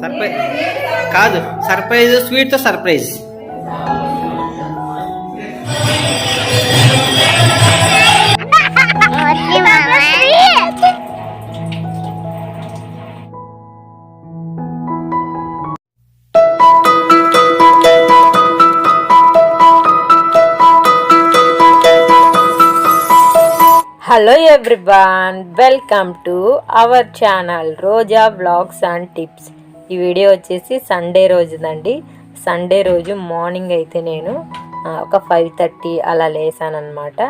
Surprise కాదు surprise స్వీట్తో surprise hello everyone welcome to our channel Roja vlogs and tips ఈ video వచ్చేసి Sunday రోజుదండి. Sunday రోజు morning అయితే నేను ఒక ఫైవ్ థర్టీ అలా లేసాననమాట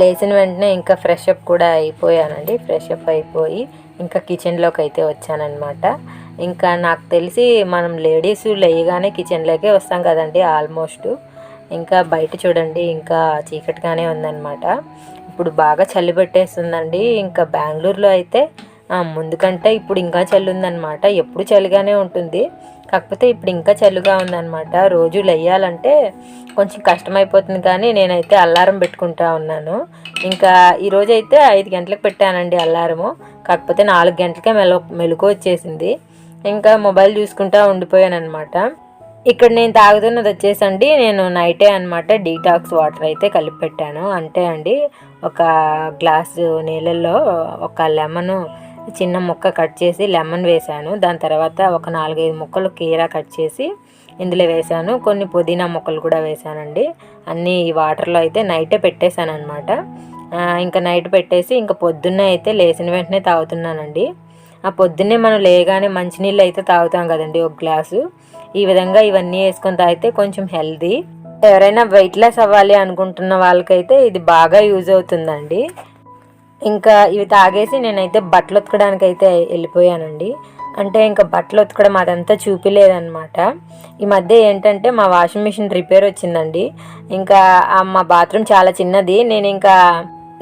లేచిన వెంటనే ఇంకా ఫ్రెష్ అప్ కూడా అయిపోయానండి. ఫ్రెష్ అప్ అయిపోయి ఇంకా కిచెన్లోకి అయితే వచ్చానమాట ఇంకా నాకు తెలిసి మనం లేడీస్ లేయగానే కిచెన్లోకే వస్తాం కదండి ఆల్మోస్ట్ ఇంకా బయట చూడండి ఇంకా చీకటిగానే ఉందన్నమాట. ఇప్పుడు బాగా చలి పెట్టేస్తుందండి. ఇంకా బెంగళూరులో అయితే ముందుకంటే ఇప్పుడు ఇంకా చలి ఉందన్నమాట ఎప్పుడు చలిగానే ఉంటుంది. కాకపోతే ఇప్పుడు ఇంకా చలిగా ఉందన్నమాట. రోజు లేయాలంటే కొంచెం కష్టమైపోతుంది కానీ నేనైతే అల్లారం పెట్టుకుంటా ఉన్నాను. ఇంకా ఈరోజు అయితే ఐదు గంటలకు పెట్టానండి అల్లారము కాకపోతే నాలుగు గంటలకే మెల మెలకు వచ్చేసింది. ఇంకా మొబైల్ చూసుకుంటా ఉండిపోయాను అనమాట ఇక్కడ నేను తాగుతున్నది వచ్చేసండి. నేను నైటే అనమాట డీటాక్స్ వాటర్ అయితే కలిపి పెట్టాను. అంటే అండి ఒక గ్లాసు నీళ్ళల్లో ఒక లెమన్ చిన్న ముక్క కట్ చేసి లెమన్ వేశాను. దాని తర్వాత ఒక నాలుగైదు ముక్కలు కీరా కట్ చేసి ఇందులో వేశాను. కొన్ని పుదీనా ముక్కలు కూడా వేశానండి. అన్నీ ఈ వాటర్లో అయితే నైటే పెట్టేశాను అనమాట ఇంకా నైట్ పెట్టేసి ఇంకా పొద్దున్నే అయితే లేచిన వెంటనే తాగుతున్నానండి. ఆ పొద్దున్నే మనం లేగానే మంచినీళ్ళు అయితే తాగుతాం కదండి ఒక గ్లాసు. ఈ విధంగా ఇవన్నీ వేసుకొని తాగితే కొంచెం హెల్దీ. ఎవరైనా వెయిట్ లెస్ అవ్వాలి అనుకుంటున్న వాళ్ళకైతే ఇది బాగా యూజ్ అవుతుందండి. ఇంకా ఇవి తాగేసి నేనైతే బట్టలు ఉతకడానికి అయితే వెళ్ళిపోయానండి. అంటే ఇంకా బట్టలు ఉతకడం అదంతా చూపిలేదనమాట ఈ మధ్య ఏంటంటే మా వాషింగ్ మిషన్ రిపేర్ వచ్చిందండి. ఇంకా మా బాత్రూమ్ చాలా చిన్నది. నేను ఇంకా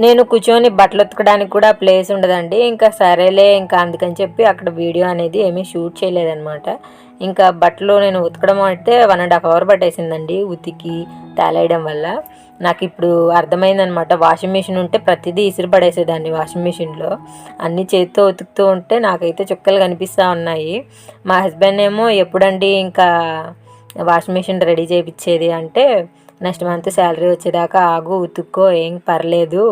నేను కూర్చొని బట్టలు ఉతకడానికి కూడా ప్లేస్ ఉండదండి. ఇంకా సరేలే ఇంకా అందుకని చెప్పి అక్కడ వీడియో అనేది ఏమీ షూట్ చేయలేదన్నమాట. ఇంకా బట్టలు నేను ఉతకడం అంటే వన్ అండ్ హాఫ్ అవర్ పట్టేసిందండి ఉతికి తేలేయడం వల్ల. నాకు ఇప్పుడు అర్థమైందనమాట వాషింగ్ మిషన్ ఉంటే ప్రతిదీ ఇసురు పడేసేదాన్ని వాషింగ్ మిషన్లో. అన్ని చేతితో ఉతుకుతూ ఉంటే నాకైతే చుక్కలు కనిపిస్తూ ఉన్నాయి. మా హస్బెండ్ ఏమో ఎప్పుడండి ఇంకా వాషింగ్ మిషన్ రెడీ చేయించేది అంటే నెక్స్ట్ మంత్ శాలరీ వచ్చేదాకా ఆగు ఉతుక్కో ఏం పర్లేదు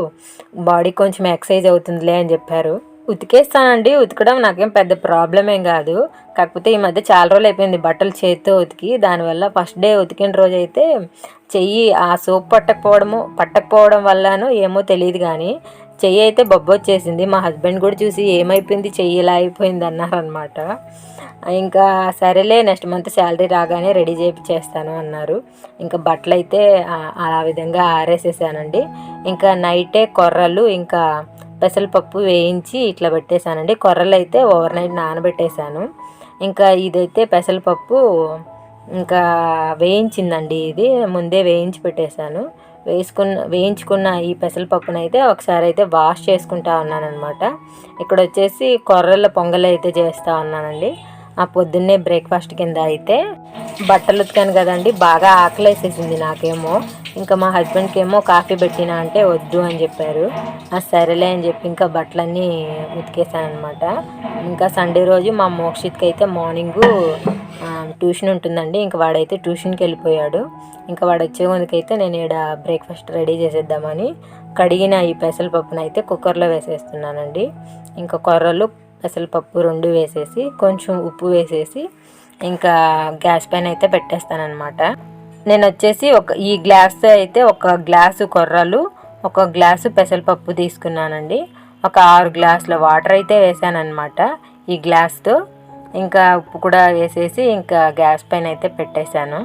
బాడీ కొంచెం ఎక్సర్సైజ్ అవుతుందిలే అని చెప్పారు. ఉతికేస్తానండి. ఉతకడం నాకేం పెద్ద ప్రాబ్లం ఏం కాదు. కాకపోతే ఈ మధ్య చాలా రోజులు అయిపోయింది బట్టలు చేతితో ఉతికి. దానివల్ల ఫస్ట్ డే ఉతికిన రోజు అయితే చెయ్యి ఆ సోప్ పట్టకపోవడము పట్టకపోవడం వల్లనో ఏమో తెలియదు కానీ చెయ్యి అయితే బొబ్బ వచ్చేసింది మా హస్బెండ్ కూడా చూసి ఏమైపోయింది చెయ్యి ఇలా అయిపోయింది అన్నారనమాట ఇంకా సరేలే నెక్స్ట్ మంత్ శాలరీ రాగానే రెడీ చేస్తాను అన్నారు. ఇంకా బట్టలు అయితే ఆ- ఆ విధంగా ఆరేసేసానండి. ఇంకా నైటే కొర్రలు ఇంకా పెసరపప్పు వేయించి ఇట్లా పెట్టేశానండి. కొర్రలు అయితే ఓవర్ నైట్ నానబెట్టేశాను. ఇంకా ఇదైతే పెసరపప్పు ఇంకా వేయించిందండి ఇది. ముందే వేయించి పెట్టేశాను. వేసుకున్న వేయించుకున్న ఈ పెసరపప్పును అయితే ఒకసారి అయితే వాష్ చేసుకుంటా ఉన్నానమాట ఇక్కడ వచ్చేసి కొర్రల పొంగల్ అయితే చేస్తూ ఉన్నానండి. ఆ పొద్దున్నే బ్రేక్ఫాస్ట్ కింద అయితే బట్టలు ఉతికాను కదండి. బాగా ఆకలేసేసింది నాకేమో. ఇంకా మా హస్బెండ్కి ఏమో కాఫీ పెట్టినా అంటే వద్దు అని చెప్పారు. ఆ సరేలే అని చెప్పి ఇంకా బట్టలన్నీ ఉతికేసాను అనమాట ఇంకా సండే రోజు మా మోక్షిత్కి అయితే మార్నింగు ట్యూషన్ ఉంటుందండి. ఇంకా వాడైతే ట్యూషన్కి వెళ్ళిపోయాడు. ఇంకా వాడు వచ్చే ముందుకైతే నేను ఇక్కడ బ్రేక్ఫాస్ట్ రెడీ చేసేద్దామని కడిగిన ఈ పెసరపప్పును అయితే కుక్కర్లో వేసేస్తున్నానండి. ఇంకా కొర్రలు పెసరపప్పు రెండు వేసేసి కొంచెం ఉప్పు వేసేసి ఇంకా గ్యాస్ పైన అయితే పెట్టేస్తానమాట నేను వచ్చేసి ఒక ఈ గ్లాస్ అయితే ఒక గ్లాసు కొర్రలు ఒక గ్లాసు పెసరపప్పు తీసుకున్నానండి. ఒక ఆరు గ్లాసుల వాటర్ అయితే వేసానమాట ఈ గ్లాస్తో. ఇంకా ఉప్పు కూడా వేసేసి ఇంకా గ్యాస్ పైన అయితే పెట్టేశాను.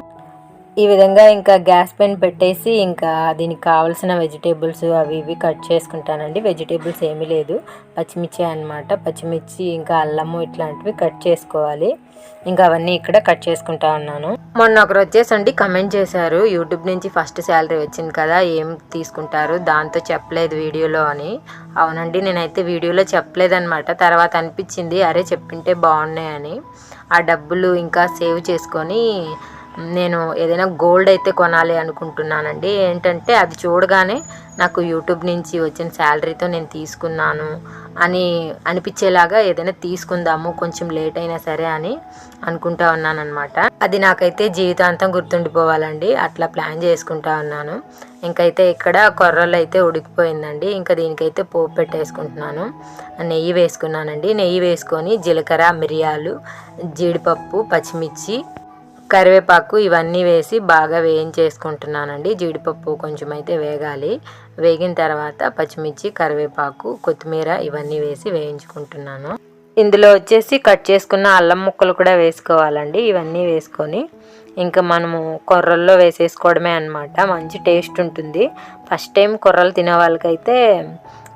ఈ విధంగా ఇంకా గ్యాస్ పైన పెట్టేసి ఇంకా దీనికి కావాల్సిన వెజిటేబుల్స్ అవి ఇవి కట్ చేసుకుంటానండి. వెజిటేబుల్స్ ఏమీ లేదు. పచ్చిమిర్చి అన్నమాట. పచ్చిమిర్చి ఇంకా అల్లము ఇట్లాంటివి కట్ చేసుకోవాలి. ఇంకా అవన్నీ ఇక్కడ కట్ చేసుకుంటా ఉన్నాను. మొన్న ఒకరు వచ్చేసండి కమెంట్ చేశారు. యూట్యూబ్ నుంచి ఫస్ట్ శాలరీ వచ్చింది కదా ఏం తీసుకుంటారు? దాంతో చెప్పలేదు వీడియోలో అని. అవునండి నేనైతే వీడియోలో చెప్పలేదన్నమాట. తర్వాత అనిపించింది అరే చెప్పింటే బాగున్నాయని. ఆ డబ్బులు ఇంకా సేవ్ చేసుకొని నేను ఏదైనా గోల్డ్ అయితే కొనాలి అనుకుంటున్నానండి. ఏంటంటే అది చూడగానే నాకు యూట్యూబ్ నుంచి వచ్చిన శాలరీతో నేను తీసుకున్నాను అని అనిపించేలాగా ఏదైనా తీసుకుందాము కొంచెం లేట్ అయినా సరే అని అనుకుంటా ఉన్నానమాట అది నాకైతే జీవితాంతం గుర్తుండిపోవాలండి. అట్లా ప్లాన్ చేసుకుంటా ఉన్నాను. ఇంకైతే ఇక్కడ కొర్రలు అయితే ఉడికిపోయిందండి. ఇంకా దీనికైతే పోపు పెట్టేసుకుంటున్నాను. నెయ్యి వేసుకున్నానండి. నెయ్యి వేసుకొని జీలకర్ర మిరియాలు జీడిపప్పు పచ్చిమిర్చి కరివేపాకు ఇవన్నీ వేసి బాగా వేయించేసుకుంటున్నానండి. జీడిపప్పు కొంచెం అయితే వేగాలి. వేగిన తర్వాత పచ్చిమిర్చి కరివేపాకు కొత్తిమీర ఇవన్నీ వేసి వేయించుకుంటున్నాను. ఇందులో వచ్చేసి కట్ చేసుకున్న అల్లం ముక్కలు కూడా వేసుకోవాలండి. ఇవన్నీ వేసుకొని ఇంకా మనము కొర్రల్లో వేసేసుకోవడమే అన్నమాట. మంచి టేస్ట్ ఉంటుంది. ఫస్ట్ టైం కొర్రలు తినే వాళ్ళకైతే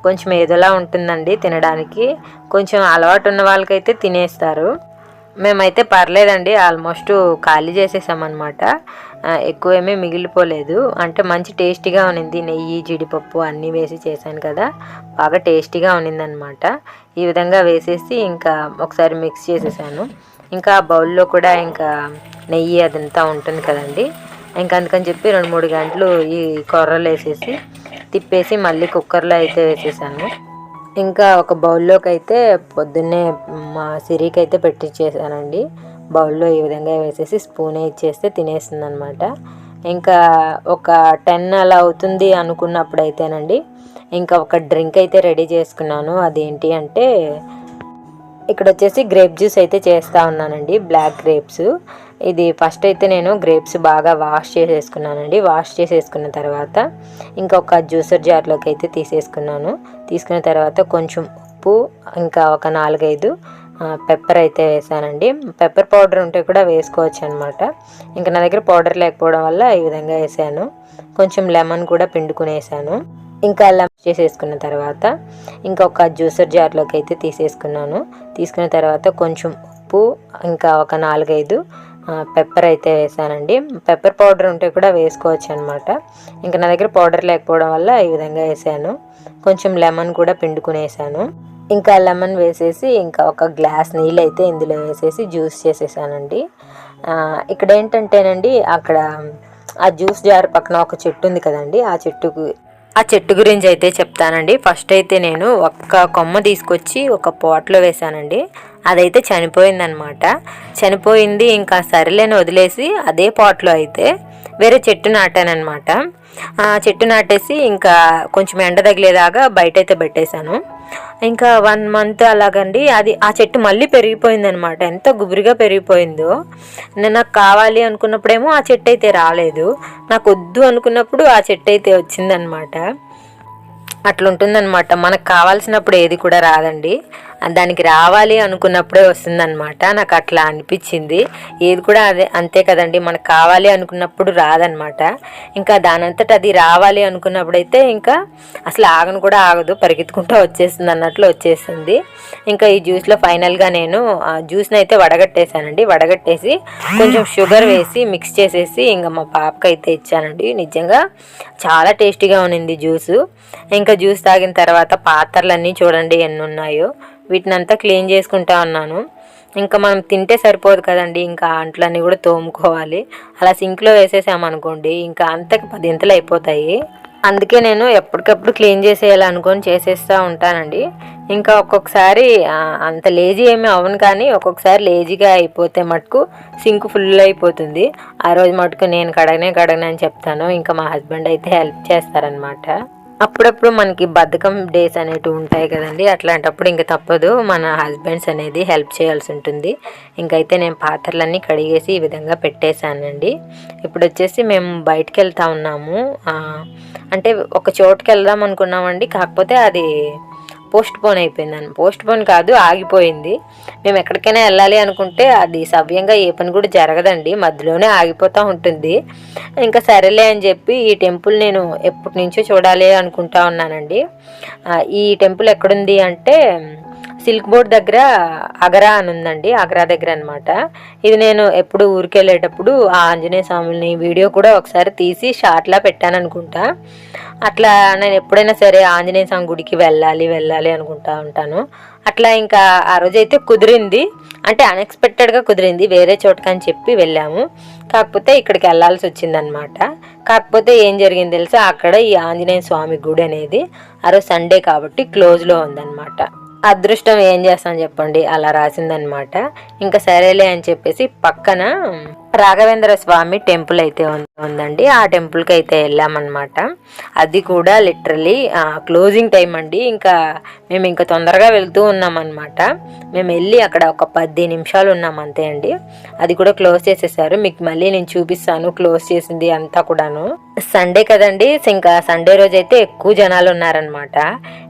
కొంచెం ఏదోలా ఉంటుందండి తినడానికి. కొంచెం అలవాటు ఉన్న వాళ్ళకైతే తినేస్తారు. మేమైతే పర్లేదండి ఆల్మోస్ట్ ఖాళీ చేసేసామన్నమాట. ఎక్కువ ఎక్కువేమీ మిగిలిపోలేదు. అంటే మంచి టేస్టీగా ఉన్నింది నెయ్యి జీడిపప్పు అన్నీ వేసి చేశాను కదా. బాగా టేస్టీగా ఉన్నిందనమాట ఈ విధంగా వేసేసి ఇంకా ఒకసారి మిక్స్ చేసేసాను. ఇంకా ఆ బౌల్లో కూడా ఇంకా నెయ్యి అదంతా ఉంటుంది కదండి. ఇంకా అందుకని చెప్పి రెండు మూడు గంటలు ఈ కొర్రలు వేసేసి తిప్పేసి మళ్ళీ కుక్కర్లో అయితే వేసేసాను. ఇంకా ఒక బౌల్లోకి అయితే పొద్దున్నే మా సిరికి అయితే పెట్టించేసానండి బౌల్లో ఈ విధంగా వేసేసి స్పూన్ ఇచ్చేస్తే తినేస్తుంది అనమాట ఇంకా ఒక టెన్ అలా అవుతుంది అనుకున్నప్పుడు అయితేనండి ఇంకా ఒక డ్రింక్ అయితే రెడీ చేసుకున్నాను. అదేంటి అంటే ఇక్కడ వచ్చేసి గ్రేప్ జ్యూస్ అయితే చేస్తూ ఉన్నానండి బ్లాక్ గ్రేప్స్. ఇది ఫస్ట్ అయితే నేను గ్రేప్స్ బాగా వాష్ చేసేసుకున్నానండి. వాష్ చేసేసుకున్న తర్వాత ఇంకొక జ్యూసర్ జార్లోకి అయితే తీసేసుకున్నాను. తీసుకున్న తర్వాత కొంచెం ఉప్పు ఇంకా ఒక నాలుగైదు పెప్పర్ అయితే వేసానండి. పెప్పర్ పౌడర్ ఉంటే కూడా వేసుకోవచ్చు అనమాట ఇంకా నా దగ్గర పౌడర్ లేకపోవడం వల్ల ఈ విధంగా వేసాను. కొంచెం లెమన్ కూడా పిండుకునేసాను ఇంకా అల్లం చేసేసుకున్న తర్వాత ఇంకొక జ్యూసర్ జార్లోకి అయితే తీసేసుకున్నాను. తీసుకున్న తర్వాత కొంచెం ఉప్పు ఇంకా ఒక నాలుగైదు పెప్పర్ అయితే వేసానండి. పెప్పర్ పౌడర్ ఉంటే కూడా వేసుకోవచ్చు అనమాట ఇంకా నా దగ్గర పౌడర్ లేకపోవడం వల్ల ఈ విధంగా వేసాను. కొంచెం లెమన్ కూడా పిండుకునేసాను ఇంకా లెమన్ వేసేసి ఇంకా ఒక గ్లాస్ నీళ్ళు అయితే ఇందులో వేసేసి జ్యూస్ చేసేసానండి. ఇక్కడ ఏంటంటేనండి అక్కడ ఆ జ్యూస్ జార్ పక్కన ఒక చెట్టు ఉంది కదండి ఆ చెట్టుకు ఆ చెట్టు గురించి అయితే చెప్తానండి. ఫస్ట్ అయితే నేను ఒక్క కొమ్మ తీసుకొచ్చి ఒక పాట్లో వేసానండి. అదైతే చనిపోయిందనమాట. చనిపోయింది ఇంకా సరిలేని వదిలేసి అదే పాట్లో అయితే వేరే చెట్టు నాటానమాట ఆ చెట్టు నాటేసి ఇంకా కొంచెం ఎండ తగిలేదాకా బయట అయితే పెట్టేశాను. ఇంకా వన్ మంత్ అలాగండి. అది ఆ చెట్టు మళ్ళీ పెరిగిపోయిందనమాట. ఎంత గుబురిగా పెరిగిపోయిందో. నేను నాకు కావాలి అనుకున్నప్పుడేమో ఆ చెట్టు అయితే రాలేదు. నాకు వద్దు అనుకున్నప్పుడు ఆ చెట్టు అయితే వచ్చిందనమాట. అట్లుంటుందనమాట. మనకు కావాల్సినప్పుడు ఏది కూడా రాదండి. దానికి రావాలి అనుకున్నప్పుడే వస్తుందన్నమాట. నాకు అట్లా అనిపించింది ఏది కూడా అదే అంతే కదండి. మనకు కావాలి అనుకున్నప్పుడు రాదనమాట ఇంకా దానంతట అది రావాలి అనుకున్నప్పుడైతే ఇంకా అసలు ఆగను కూడా ఆగదు. పరిగెత్తుకుంటూ వచ్చేస్తుంది అన్నట్లు వచ్చేసింది. ఇంకా ఈ జ్యూస్లో ఫైనల్గా నేను ఆ జ్యూస్ని అయితే వడగట్టేశానండి. వడగట్టేసి కొంచెం షుగర్ వేసి మిక్స్ చేసేసి ఇంకా మా పాపకి అయితే ఇచ్చానండి. నిజంగా చాలా టేస్టీగా ఉన్నింది జ్యూసు. ఇంకా జ్యూస్ తాగిన తర్వాత పాత్రలన్నీ చూడండి ఎన్ని ఉన్నాయో వీటిని అంతా క్లీన్ చేసుకుంటా ఉన్నాను. ఇంకా మనం తింటే సరిపోదు కదండి ఇంకా అంట్లన్నీ కూడా తోముకోవాలి. అలా సింక్లో వేసేసామనుకోండి ఇంకా అంతకు పదింతలు అయిపోతాయి. అందుకే నేను ఎప్పటికప్పుడు క్లీన్ చేసేయాలనుకొని చేసేస్తూ ఉంటానండి. ఇంకా ఒక్కొక్కసారి అంత లేజీ ఏమీ అవ్వను కానీ ఒక్కొక్కసారి లేజీగా అయిపోతే మటుకు సింక్ ఫుల్ అయిపోతుంది. ఆ రోజు మటుకు నేను కడగనే కడగనే అని చెప్తాను. ఇంకా మా హస్బెండ్ అయితే హెల్ప్ చేస్తారనమాట అప్పుడప్పుడు మనకి బద్ధకం డేస్ అనేటివి ఉంటాయి కదండి. అట్లాంటప్పుడు ఇంకా తప్పదు. మన హస్బెండ్స్ అనేది హెల్ప్ చేయాల్సి ఉంటుంది. ఇంకైతే నేను పాత్రలన్నీ కడిగేసి ఈ విధంగా పెట్టేశానండి. ఇప్పుడు వచ్చేసి మేము బయటకు వెళ్తా ఉన్నాము అంటే ఒక చోటుకి వెళ్దాం అనుకున్నామండి. కాకపోతే అది పోస్ట్ పోన్ అయిపోయింది పోస్ట్ పోన్ కాదు ఆగిపోయింది. మేము ఎక్కడికైనా వెళ్ళాలి అనుకుంటే అది సవ్యంగా ఏ పని కూడా జరగదండి. మధ్యలోనే ఆగిపోతూ ఉంటుంది. ఇంకా సరేలే అని చెప్పి ఈ టెంపుల్ నేను ఎప్పటి నుంచో చూడాలి అనుకుంటా ఉన్నానండి. ఈ టెంపుల్ ఎక్కడుంది అంటే సిల్క్ బోర్డ్ దగ్గర అగరా అని ఉందండి అగరా దగ్గర అనమాట ఇది నేను ఎప్పుడు ఊరికెళ్ళేటప్పుడు ఆ ఆంజనేయ స్వామిని వీడియో కూడా ఒకసారి తీసి షార్ట్లా పెట్టాను అనుకుంటా. అట్లా నేను ఎప్పుడైనా సరే ఆంజనేయ స్వామి గుడికి వెళ్ళాలి వెళ్ళాలి అనుకుంటా ఉంటాను. అట్లా ఇంకా ఆ రోజు అయితే కుదిరింది. అంటే అన్ఎక్స్పెక్టెడ్గా కుదిరింది వేరే చోటకని చెప్పి వెళ్ళాము. కాకపోతే ఇక్కడికి వెళ్ళాల్సి వచ్చిందనమాట కాకపోతే ఏం జరిగింది తెలుసా? అక్కడ ఈ ఆంజనేయ స్వామి గుడి అనేది ఆ రోజు సండే కాబట్టి క్లోజ్లో ఉందన్నమాట. అదృష్టం ఏం చేస్తాను చెప్పండి? అలా రాసిందనమాట ఇంకా సరేలే అని చెప్పేసి పక్కన రాఘవేంద్ర స్వామి టెంపుల్ అయితే ఉంది- ఉందండి. ఆ టెంపుల్కి అయితే వెళ్ళామన్నమాట. అది కూడా లిటరలీ క్లోజింగ్ టైం అండి. ఇంకా మేము ఇంకా తొందరగా వెళ్తూ ఉన్నామన్నమాట. మేము వెళ్ళి అక్కడ ఒక పది నిమిషాలు ఉన్నాం అంతే అండి. అది కూడా క్లోజ్ చేసేసారు. మీకు మళ్ళీ నేను చూపిస్తాను క్లోజ్ చేసింది అంతా కూడాను. సండే కదండి ఇంకా సండే రోజు అయితే ఎక్కువ జనాలు ఉన్నారనమాట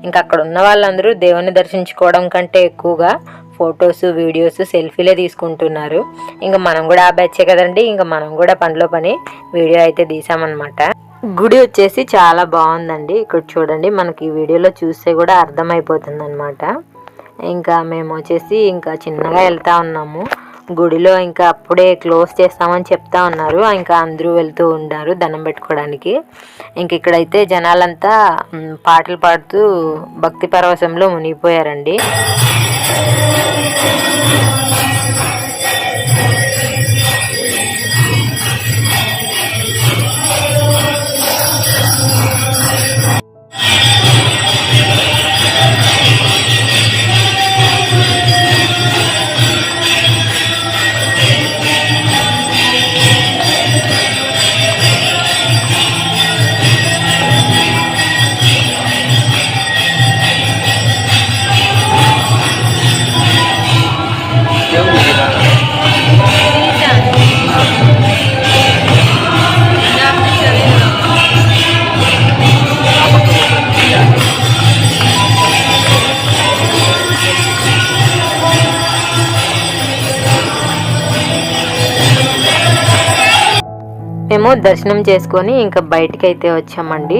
ఇంకా అక్కడ ఉన్న వాళ్ళందరూ దేవుని దర్శించుకోవడం కంటే ఎక్కువగా ఫొటోస్ వీడియోస్ సెల్ఫీలే తీసుకుంటున్నారు. ఇంకా మనం కూడా ఆ బ్యాచే కదండి. ఇంకా మనం కూడా పనిలో పని వీడియో అయితే తీసామన్నమాట. గుడి వచ్చేసి చాలా బాగుందండి. ఇక్కడ చూడండి మనకి ఈ వీడియోలో చూస్తే కూడా అర్థమైపోతుంది అనమాట ఇంకా మేము వచ్చేసి ఇంకా చిన్నగా వెళ్తా ఉన్నాము. గుడిలో ఇంకా అప్పుడే క్లోజ్ చేస్తామని చెప్తా ఉన్నారు. ఇంకా అందరూ వెళ్తూ ఉన్నారు దండం పెట్టుకోవడానికి. ఇంక ఇక్కడైతే జనాలంతా పాటలు పాడుతూ భక్తి పరవశంలో మునిగిపోయారండి. దర్శనం చేసుకొని ఇంకా బయటికి అయితే వచ్చామండి.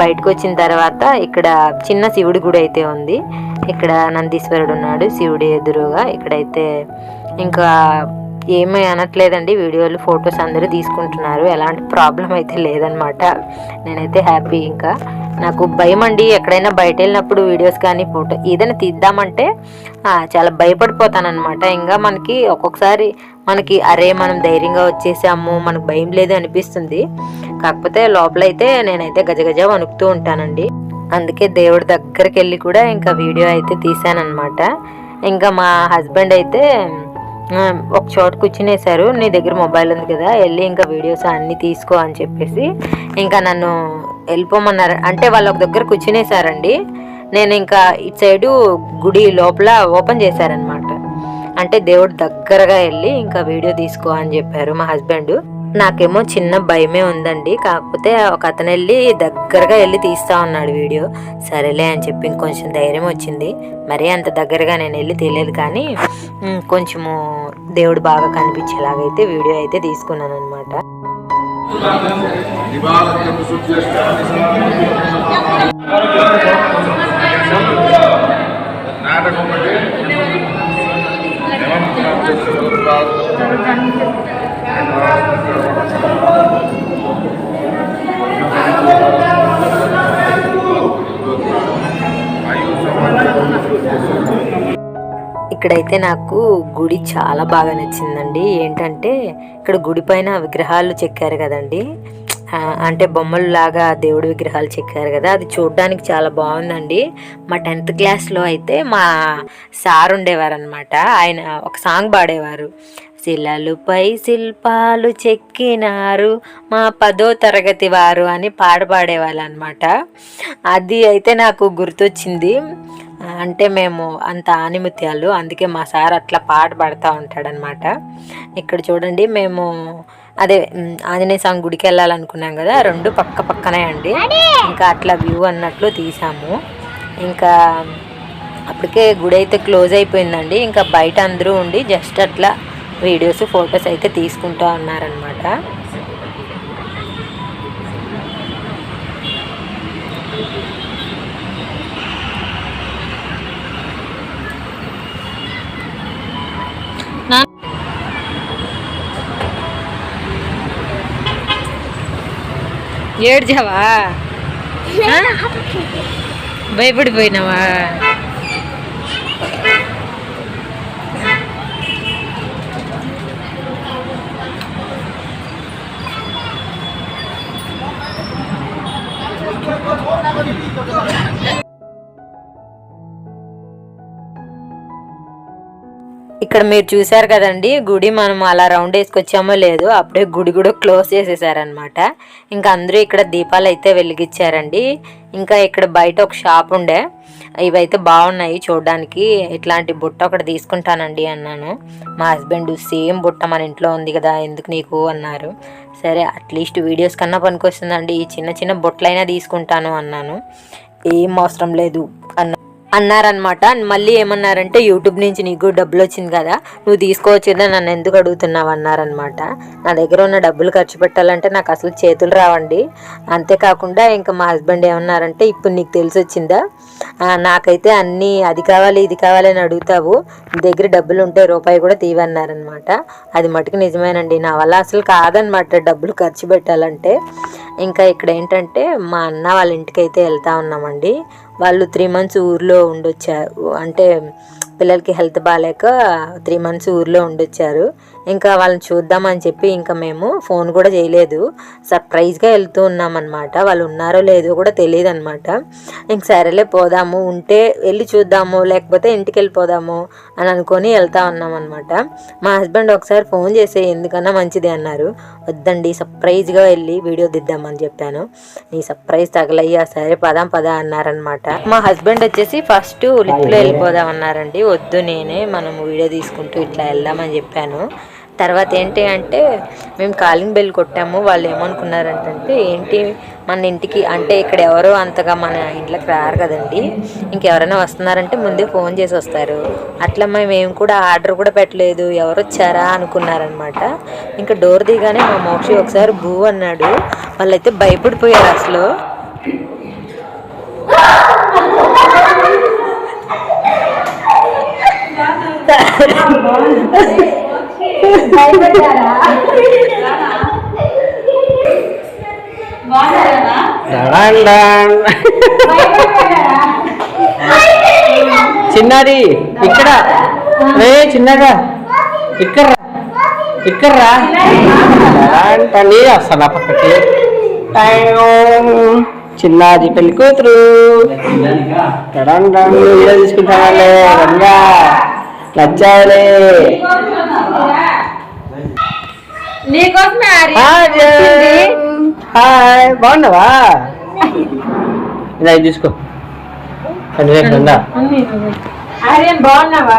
బయటకు వచ్చిన తర్వాత ఇక్కడ చిన్న శివుడి గుడి అయితే ఉంది. ఇక్కడ నందీశ్వరుడు ఉన్నాడు శివుడి ఎదురుగా. ఇక్కడైతే ఇంకా ఏమీ అనట్లేదండి. వీడియోలు ఫొటోస్ అందరూ తీసుకుంటున్నారు. ఎలాంటి ప్రాబ్లం అయితే లేదనమాట. నేనైతే హ్యాపీ ఇంకా. నాకు భయం అండి. ఎక్కడైనా బయట వెళ్ళినప్పుడు వీడియోస్ కానీ ఫోటో ఏదైనా తీద్దామంటే చాలా భయపడిపోతానమాట ఇంకా మనకి ఒక్కొక్కసారి మనకి అరే మనం ధైర్యంగా వచ్చేసాము మనకు భయం లేదు అనిపిస్తుంది. కాకపోతే లోపలైతే నేనైతే గజగజ వణుకుతూ ఉంటానండి. అందుకే దేవుడి దగ్గరికి వెళ్ళి కూడా ఇంకా వీడియో అయితే తీసానమాట ఇంకా మా హస్బెండ్ అయితే ఒక చోట కూర్చునేశారు. నీ దగ్గర మొబైల్ ఉంది కదా వెళ్ళి ఇంకా వీడియోస్ అన్నీ తీసుకో అని చెప్పేసి ఇంకా నన్ను వెళ్ళిపోమన్నారు. అంటే వాళ్ళు ఒక దగ్గర కూర్చునేశారండి. నేను ఇంకా ఇటు సైడు గుడి లోపల ఓపెన్ చేశారనమాట అంటే దేవుడు దగ్గరగా వెళ్ళి ఇంకా వీడియో తీసుకో అని చెప్పారు మా హస్బెండ్. నాకేమో చిన్న భయమే ఉందండి. కాకపోతే ఒక అతను వెళ్ళి దగ్గరగా వెళ్ళి తీస్తా ఉన్నాడు వీడియో. సరేలే అని చెప్పి ఇంకొంచెం ధైర్యం వచ్చింది. మరీ అంత దగ్గరగా నేను వెళ్ళి తెలియదు కానీ కొంచెము దేవుడు బాగా కనిపించేలాగైతే వీడియో అయితే తీసుకున్నాను అనమాట నాటకం ఇక్కడైతే నాకు గుడి చాలా బాగా నచ్చిందండి. ఏంటంటే ఇక్కడ గుడి పైన విగ్రహాలు చెక్కారు కదండి. అంటే బొమ్మలు లాగా దేవుడి విగ్రహాలు చెక్కారు కదా. అది చూడడానికి చాలా బాగుందండి. మా టెన్త్ క్లాస్లో అయితే మా సార్ ఉండేవారనమాట ఆయన ఒక సాంగ్ పాడేవారు. శిలలుపై శిల్పాలు చెక్కినారు మా పదో తరగతి వారు అని పాట పాడేవాళ్ళు అనమాట అది అయితే నాకు గుర్తొచ్చింది. అంటే మేము అంత ఆనిమత్యాలు అందుకే మా సార్ అట్లా పాట పాడుతూ ఉంటాడనమాట ఇక్కడ చూడండి మేము అదే ఆంజనేయ స్వామి గుడికి వెళ్ళాలనుకున్నాం కదా రెండు పక్క పక్కనే అండి. ఇంకా అట్లా వ్యూ అన్నట్లు తీసాము. ఇంకా అప్పటికే గుడి అయితే క్లోజ్ అయిపోయిందండి. ఇంకా బయట అందరూ ఉండి జస్ట్ అట్లా వీడియోస్ ఫొటోస్ అయితే తీసుకుంటూ ఉన్నారనమాట ఏడ్చావా భయపడిపోయినావా ఇక్కడ మీరు చూసారు కదండి గుడి మనం అలా రౌండ్ వేసుకొచ్చామో లేదు అప్పుడే గుడి కూడా క్లోజ్ చేసేసారనమాట ఇంకా అందరూ ఇక్కడ దీపాలు అయితే వెలిగించారండి. ఇంకా ఇక్కడ బయట ఒక షాప్ ఉండే. ఇవైతే బాగున్నాయి చూడడానికి. ఇట్లాంటి బుట్ట ఒకటి తీసుకుంటానండి అన్నాను. మా హస్బెండ్ సేమ్ బుట్ట మన ఇంట్లో ఉంది కదా ఎందుకు నీకు అన్నారు. సరే అట్లీస్ట్ వీడియోస్ కన్నా పనికొస్తుందండి. ఈ చిన్న చిన్న బుట్టలైనా తీసుకుంటాను అన్నాను. ఏం అవసరం లేదు అన్న అన్నారనమాట మళ్ళీ ఏమన్నారంటే యూట్యూబ్ నుంచి నీకు డబ్బులు వచ్చింది కదా నువ్వు తీసుకోవచ్చు కదా నన్ను ఎందుకు అడుగుతున్నావు? అన్నారనమాట నా దగ్గర ఉన్న డబ్బులు ఖర్చు పెట్టాలంటే నాకు అసలు చేతులు రావండి. అంతేకాకుండా ఇంకా మా హస్బెండ్ ఏమన్నారంటే ఇప్పుడు నీకు తెలిసి వచ్చిందా? నాకైతే అన్నీ అది కావాలి ఇది కావాలి అని అడుగుతావు. నీ దగ్గర డబ్బులు ఉంటే రూపాయి కూడా తీవన్నారనమాట అది మటుకు నిజమేనండి. నా వల్ల అసలు కాదనమాట డబ్బులు ఖర్చు పెట్టాలంటే. ఇంకా ఇక్కడ ఏంటంటే మా అన్న వాళ్ళ ఇంటికి అయితే వెళ్తా ఉన్నామండి. వాళ్ళు త్రీ మంత్స్ ఊర్లో ఉండొచ్చారు అంటే పిల్లలకి హెల్త్ బాగాలేక త్రీ మంత్స్ ఊర్లో ఉండొచ్చారు. ఇంకా వాళ్ళని చూద్దామని చెప్పి ఇంకా మేము ఫోన్ కూడా చేయలేదు. సర్ప్రైజ్గా వెళ్తూ ఉన్నామన్నమాట. వాళ్ళు ఉన్నారో లేదో కూడా తెలియదు అనమాట ఇంక సరేలే పోదాము ఉంటే వెళ్ళి చూద్దాము లేకపోతే ఇంటికి వెళ్ళిపోదాము అని అనుకొని వెళ్తా ఉన్నామన్నమాట. మా హస్బెండ్ ఒకసారి ఫోన్ చేసి ఎందుకన్నా మంచిది అన్నారు. వద్దండి సర్ప్రైజ్గా వెళ్ళి వీడియో దిద్దామని చెప్పాను. నీ సర్ప్రైజ్ తగలయ్యా సరే పదాం పదా అన్నారనమాట మా హస్బెండ్ వచ్చేసి ఫస్ట్ లిఫ్ట్లో వెళ్ళిపోదాం అన్నారండి వద్దు నేనే మనం వీడియో తీసుకుంటూ ఇట్లా వెళ్దామని చెప్పాను. తర్వాత ఏంటి అంటే మేము కాలింగ్ బెల్ కొట్టాము. వాళ్ళు ఏమనుకున్నారంటే ఏంటి మన ఇంటికి అంటే ఇక్కడ ఎవరో అంతగా మన ఇంట్లోకి రారు కదండి. ఇంకెవరైనా వస్తున్నారంటే ముందే ఫోన్ చేసి వస్తారు. అట్లా మేము ఏం కూడా ఆర్డర్ కూడా పెట్టలేదు. ఎవరు వచ్చారా? అనుకున్నారనమాట ఇంకా డోర్ దిగానే మా మోక్షి ఒకసారి బూ అన్నాడు. వాళ్ళైతే భయపడిపోయారు అసలు. చిన్నది ఇక్కడ. రే చిన్నగా. ఇక్కడ. రా. ఇక్కడ నేను వస్తాను పక్కకి. టైం. చిన్నది పెళ్ళి కూతురు. తీసుకుంటానులే రంగా. నచ్చాలే నీకోసమే హాయ్ బాగున్నావా? ఇలా తీసుకో. ఉందా ఆర్యన్ బాగున్నావా?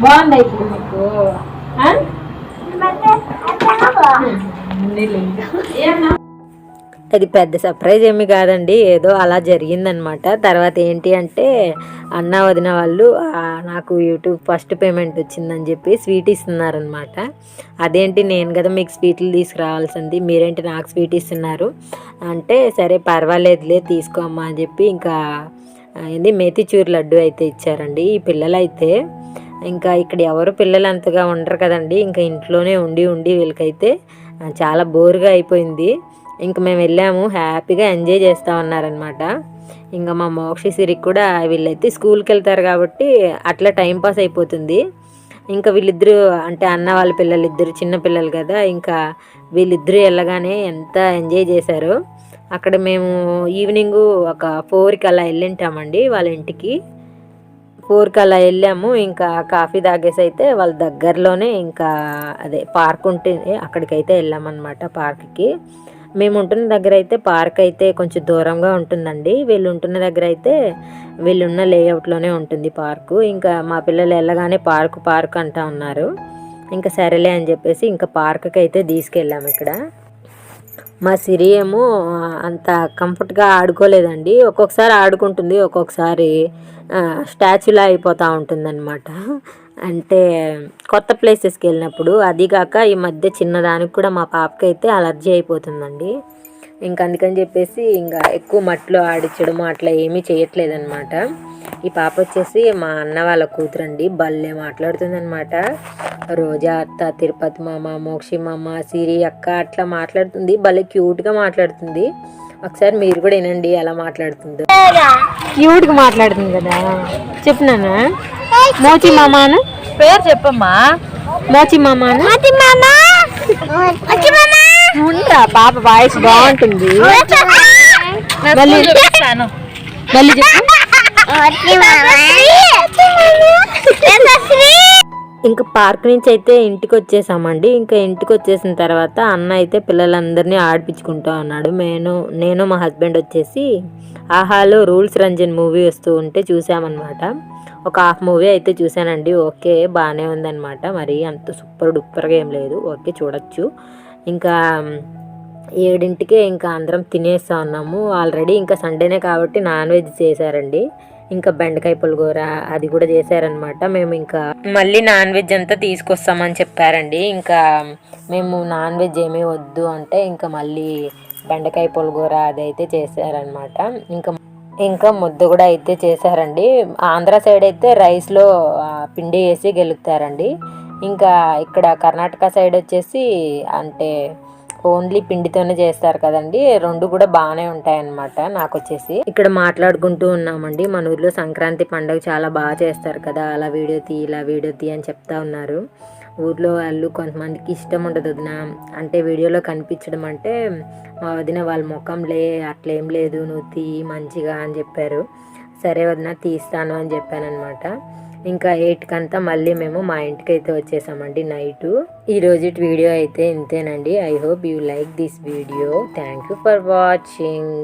బాగుందా నీకు. ఆ? అది పెద్ద సర్ప్రైజ్ ఏమి కాదండి. ఏదో అలా జరిగిందనమాట. తర్వాత ఏంటి అంటే అన్న వదిన వాళ్ళు నాకు యూట్యూబ్ ఫస్ట్ పేమెంట్ వచ్చిందని చెప్పి స్వీట్ ఇస్తున్నారనమాట. అదేంటి నేను కదా మీకు స్వీట్లు తీసుకురావాల్సింది. మీరేంటి నాకు స్వీట్ ఇస్తున్నారు? అంటే సరే పర్వాలేదులే తీసుకోమ్మా అని చెప్పి ఇంకా ఏంది మేతిచూరు లడ్డు అయితే ఇచ్చారండి. ఈ పిల్లలైతే ఇంకా ఇక్కడ ఎవరు పిల్లలు అంతగా ఉండరు కదండి. ఇంకా ఇంట్లోనే ఉండి ఉండి వీళ్ళకైతే చాలా బోరుగా అయిపోయింది. ఇంక మేము వెళ్ళాము హ్యాపీగా ఎంజాయ్ చేస్తూ ఉన్నారనమాట ఇంకా మా మోక్షి సిరికి కూడా వీళ్ళైతే స్కూల్కి వెళ్తారు కాబట్టి అట్లా టైంపాస్ అయిపోతుంది. ఇంకా వీళ్ళిద్దరూ అంటే అన్న వాళ్ళ పిల్లలు ఇద్దరు చిన్న పిల్లలు కదా ఇంకా వీళ్ళిద్దరూ వెళ్ళగానే ఎంత ఎంజాయ్ చేశారు. అక్కడ మేము ఈవినింగ్ ఒక ఫోర్కి అలా వెళ్ళింటామండి వాళ్ళ ఇంటికి. ఫోర్కి అలా వెళ్ళాము ఇంకా కాఫీ తాగేసి అయితే వాళ్ళ దగ్గరలోనే ఇంకా అదే పార్క్ ఉంటుంది అక్కడికైతే వెళ్ళామన్నమాట పార్క్కి. మేము ఉంటున్న దగ్గర అయితే పార్క్ అయితే కొంచెం దూరంగా ఉంటుందండి. వీళ్ళు ఉంటున్న దగ్గర అయితే వీళ్ళున్న లేఅవుట్లోనే ఉంటుంది పార్కు. ఇంకా మా పిల్లలు వెళ్ళగానే పార్క్ పార్క్ అంటా ఉన్నారు. ఇంకా సరేలే అని చెప్పేసి ఇంకా పార్క్కి అయితే తీసుకెళ్ళాము ఇక్కడ. మా సిరి ఏమో అంత కంఫర్ట్గా ఆడుకోలేదండి. ఒక్కొక్కసారి ఆడుకుంటుంది ఒక్కొక్కసారి స్టాచ్యూలా అయిపోతూ ఉంటుందన్నమాట. అంటే కొత్త ప్లేసెస్కి వెళ్ళినప్పుడు అది కాక ఈ మధ్య చిన్నదానికి కూడా మా పాపకి అయితే అలర్జీ అయిపోతుందండి. ఇంక అందుకని చెప్పేసి ఇంకా ఎక్కువ మట్టిలో ఆడించడం అట్లా ఏమీ చేయట్లేదన్నమాట. ఈ పాప వచ్చేసి మా అన్న వాళ్ళ కూతురండి భలే మాట్లాడుతుందనమాట రోజా అత్త తిరుపతి మామ మోక్షి మామ సిరి అక్క అట్లా మాట్లాడుతుంది భలే క్యూట్గా మాట్లాడుతుంది. ఒకసారి మీరు కూడా వినండి ఎలా మాట్లాడుతుందో. క్యూట్గా మాట్లాడుతుంది కదా. చెప్పినానా మోచి మామాను? పేరు చెప్పమ్మా. మోచి మామాను? ఉంటా పాప వాయిస్ బాగుంటుంది. మళ్ళీ మళ్ళీ చెప్పు. ఇంకా పార్క్ నుంచి అయితే ఇంటికి వచ్చేసామండి. ఇంకా ఇంటికి వచ్చేసిన తర్వాత అన్న అయితే పిల్లలందరినీ ఆడిపించుకుంటూ ఉన్నాడు. నేను నేను మా హస్బెండ్ వచ్చేసి ఆహాలో రూల్స్ రంజన్ మూవీ వస్తూ ఉంటే చూసామన్నమాట. ఒక హాఫ్ మూవీ అయితే చూశానండి. ఓకే బాగానే ఉందన్నమాట. మరి అంత సూపర్ డూపర్గా ఏం లేదు. ఓకే చూడొచ్చు. ఇంకా ఏడింటికే ఇంకా అందరం తినేస్తా ఉన్నాము. ఆల్రెడీ ఇంకా సండేనే కాబట్టి నాన్ వెజ్ చేశారండి. ఇంకా బెండకాయ పులిగూర అది కూడా చేశారనమాట మేము ఇంకా మళ్ళీ నాన్ వెజ్ అంతా తీసుకొస్తామని చెప్పారండి. ఇంకా మేము నాన్ వెజ్ ఏమీ వద్దు అంటే ఇంకా మళ్ళీ బెండకాయ పులిగూర అది అయితే చేశారనమాట ఇంకా ఇంకా ముద్ద కూడా అయితే చేశారండి. ఆంధ్ర సైడ్ అయితే రైస్లో పిండి వేసి గెలుగుతారండి ఇంకా ఇక్కడ కర్ణాటక సైడ్ వచ్చేసి అంటే ఓన్లీ పిండితోనే చేస్తారు కదండి. రెండు కూడా బాగానే ఉంటాయన్నమాట నాకు వచ్చేసి ఇక్కడ మాట్లాడుకుంటూ ఉన్నామండి. మన ఊర్లో సంక్రాంతి పండుగ చాలా బాగా చేస్తారు కదా. అలా వీడియో తీ ఇలా వీడియో తీ అని చెప్తా ఉన్నారు. ఊర్లో వాళ్ళు కొంతమందికి ఇష్టం ఉండదు వదిన. అంటే వీడియోలో కనిపించడం అంటే మా వదిన వాళ్ళ ముఖంలే అట్లేం లేదు. నువ్వు తీ మంచిగా అని చెప్పారు. సరే వదిన తీస్తాను అని చెప్పానమాట ఇంకా ఎయిట్కి అంతా మళ్ళీ మేము మా ఇంటికి అయితే వచ్చేసామండి నైట్. ఈ రోజు వీడియో అయితే ఇంతేనండి. I hope you like this video. Thank you for watching.